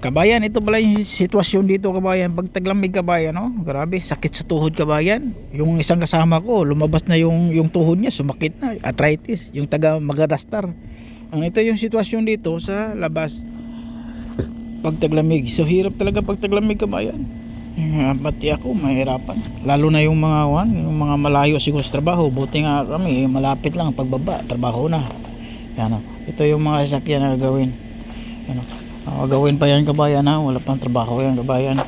Kabayan, ito pala yung sitwasyon dito kabayan. Pag taglamig kabayan, no? Grabe, sakit sa tuhod kabayan. Yung isang kasama ko, lumabas na yung, yung tuhod niya, sumakit na. Arthritis, yung taga Magadastar. Ang ito yung sitwasyon dito sa labas. Pag taglamig. So hirap talaga pag taglamig kabayan. Pati ako, mahirapan. Lalo na yung mga wan, yung mga malayo siguro sa trabaho. Buti nga kami, malapit lang pagbaba, trabaho na. Yan, oh. ito yung mga sasakyan na gagawin. Yan, Ah, gawin pa yan kabayan ha, wala pang trabaho yan kabayan.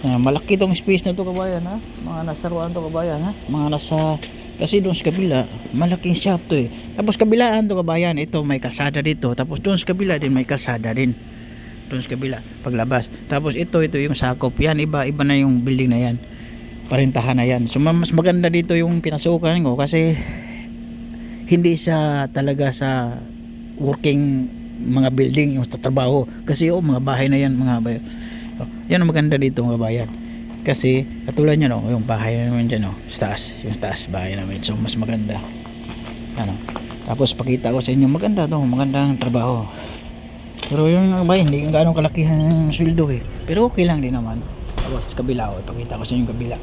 Ayan, malaki tong space na to kabayan ha. Mga nasa ruan to kabayan ha. Mga nasa kasi doon sa kabila, malaking shop to eh. Tapos kabilaan to kabayan, ito may kasada dito. Tapos doon sa kabila din may kasada din. Doon sa kabila, paglabas. Tapos ito, ito yung sakop. Yan, iba, iba na yung building na yan. Parentahan na yan. So mas maganda dito yung pinasukan ko kasi hindi sa talaga sa working mga building yung tatrabaho. Kasi oh mga bahay na yan mga bayo oh, yan ang maganda dito mga bayan. Kasi katulad nyo no yung bahay naman dyan no sa taas yung taas bahay namin so mas maganda. Ano? Tapos pakita ko sa inyo maganda to maganda ang trabaho. Pero yung mga bahay hindi gaano kalakihan ang sweldo eh. Pero okay lang din naman. Tapos kabila oh, ipakita ko sa inyo yung kabila.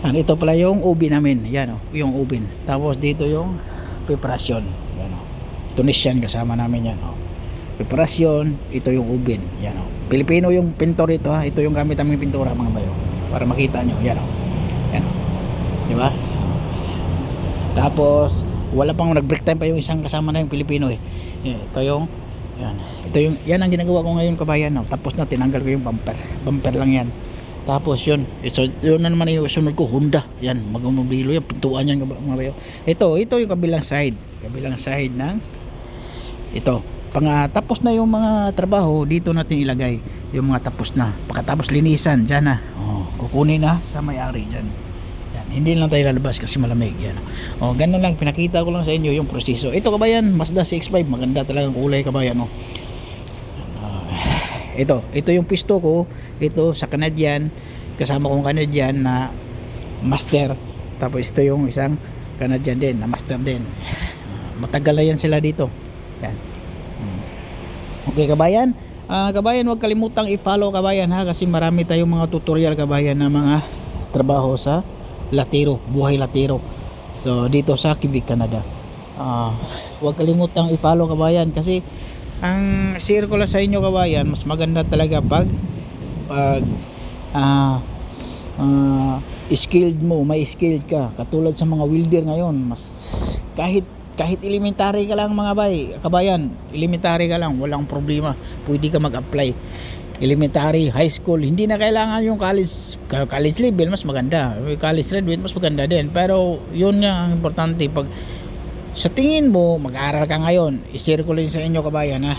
Yan, ito pala yung ubi namin. Yan oh, yung ubin. Tapos dito yung preparasyon. Yan oh. Tunisian kasama namin yan oh. preparasyon ito yung ubin yan oh. Pilipino yung pintor ito ha ito yung gamit naming pintura mga bayo para makita nyo yan oh. yan oh. di ba tapos wala pang nag break time pa yung isang kasama na yung Pilipino eh Yan, ito yung yan ito yung yan ang ginagawa ko ngayon kabayan oh. tapos na tinanggal ko yung bumper bumper lang yan tapos yun so yun na naman yung sunod ko Honda. Yan magmumobilo yan pintuan yan mga bayo ito ito yung kabilang side. Kabilang side ng ito. Pang ah, tapos na yung mga trabaho dito natin ilagay yung mga tapos na. Pagkatapos linisan dyan na. Oh, kukunin na sa may-ari dyan. Yan, hindi lang tayo lalabas kasi malamig yan. Oh, ganun lang pinakita ko lang sa inyo yung proseso. Ito kabayan Mazda 6.5 maganda talagang kulay kabayan oh. Ito ito yung pisto ko. Ito sa Canadian. Kasama kong Canadian na master. Tapos ito yung isang Canadian din na master din. Matagal na yan sila dito. Yan. Hmm. okay kabayan. Ah, kabayan huwag kalimutang i-follow kabayan ha kasi marami tayong mga tutorial kabayan na mga trabaho sa latero buhay latero. So dito sa Quebec Canada. Ah, huwag kalimutang i-follow kabayan kasi ang share ko lang sa inyo kabayan mas maganda talaga pag pag ah ah, skilled mo may skilled ka. Katulad sa mga welder ngayon mas kahit kahit elementary ka lang mga bay kabayan elementary ka lang walang problema. Pwede ka mag-apply. Elementary, high school hindi na kailangan yung college college level mas maganda. College graduate mas maganda din. Pero yun nga ang importante pag sa tingin mo mag-aaral ka ngayon lang sa inyo kabayan ha